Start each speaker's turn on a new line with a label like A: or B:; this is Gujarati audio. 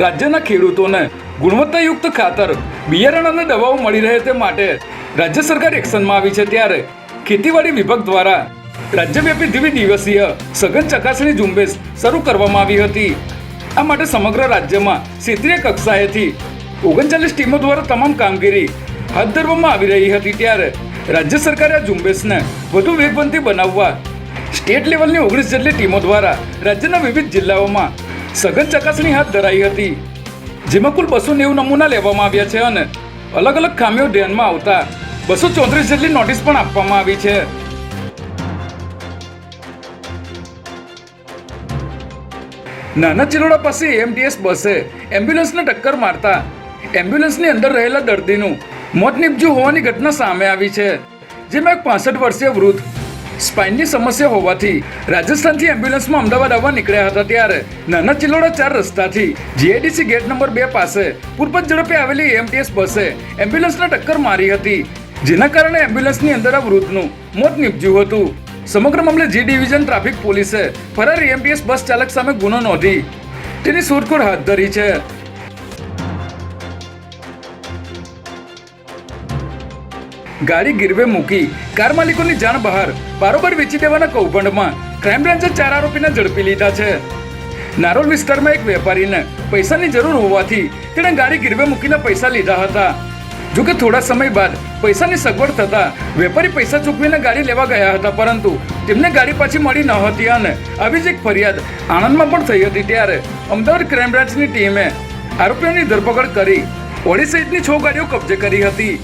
A: રાજ્યના ખેડૂતોને ગુણવત્તાયુક્ત ખાતર, બિયારણ અને દવાઓ મળી રહે તે માટે રાજ્ય સરકાર એક્શનમાં આવી છે ત્યારે ખેતીવાડી વિભાગ દ્વારા રાજ્યવ્યાપી દ્વિ દિવસીય સઘન ચકાસણી ઝુંબેશ શરૂ કરવામાં આવી હતી. આ માટે સમગ્ર રાજ્યમાં ક્ષેત્રીય કક્ષાએથી ઓગણચાલીસ ટીમો દ્વારા તમામ કામગીરી હાથ ધરવામાં આવી રહી હતી ત્યારે રાજ્ય સરકારે આ ઝુંબેશને વધુ વેગવંતી બનાવવા સ્ટેટ લેવલની ઓગણીસ જેટલી ટીમો દ્વારા રાજ્યના વિવિધ જિલ્લાઓમાં સઘન ચકાસણી હાથ ધરાઈ હતી. જેમાં કુલ બસો નેવું નમૂના લેવામાં આવ્યા છે અને અલગ અલગ ખામીઓ ધ્યાનમાં આવતા બસો ચોત્રીસ જેટલી નોટિસ પણ આપવામાં આવી છે. નાના ચિલોડા પાસે એમટીએસ બસે એમ્બ્યુલન્સને ટક્કર મારતા એમ્બ્યુલન્સની અંદર રહેલા દર્દીનું મોત નીપજ્યું હોવાની ઘટના સામે આવી છે, જેમાં એક પાસઠ વર્ષીય વૃદ્ધ સ્પાઇનની સમસ્યા હોવાથી રાજસ્થાનથી એમ્બ્યુલન્સમાં અમદાવાદ આવવા નીકળ્યા હતા ત્યારે નાના ચિલોડા ચાર રસ્તાથી જીઆઈડીસી ગેટ નંબર બે પાસે પૂરપત ઝડપે આવેલી એમટીએસ બસે એમ્બ્યુલન્સને ટક્કર મારી હતી, જેના કારણે એમ્બ્યુલન્સની અંદર આ વૃદ્ધનું મોત નીપજ્યું હતું. સમગ્ર મામલે જી ડિવિઝન ટ્રાફિક પોલીસે ફરાર એમટીએસ બસ ચાલક સામે ગુનો નોંધી તેની શોધખોળ હાથ ધરી છે. ગાડી ગીરવે મૂકી કાર માલિકોની જાણ બહાર બારોબર વેચી દેવાના કૌભાંડમાં ક્રાઇમ બ્રાન્ચે ચાર આરોપીને ઝડપી લીધા છે. નારોલ વિસ્તારમાં એક વેપારીને પૈસાની જરૂર હોવાથી તેણે ગાડી ગીરવે મૂકીને પૈસા લીધા હતા. જો કે થોડા સમય બાદ પૈસાની સગવડ થતા વેપારી પૈસા ચૂકવીને ગાડી લેવા ગયા હતા, પરંતુ તેમને ગાડી પાછી મળી ન હતી અને આવી જ એક ફરિયાદ આણંદમાં પણ થઈ હતી ત્યારે અમદાવાદ ક્રાઇમ બ્રાન્ચની ટીમે આરોપીઓની ધરપકડ કરી ઓડી સહિતની છ ગાડીઓ કબજે કરી હતી.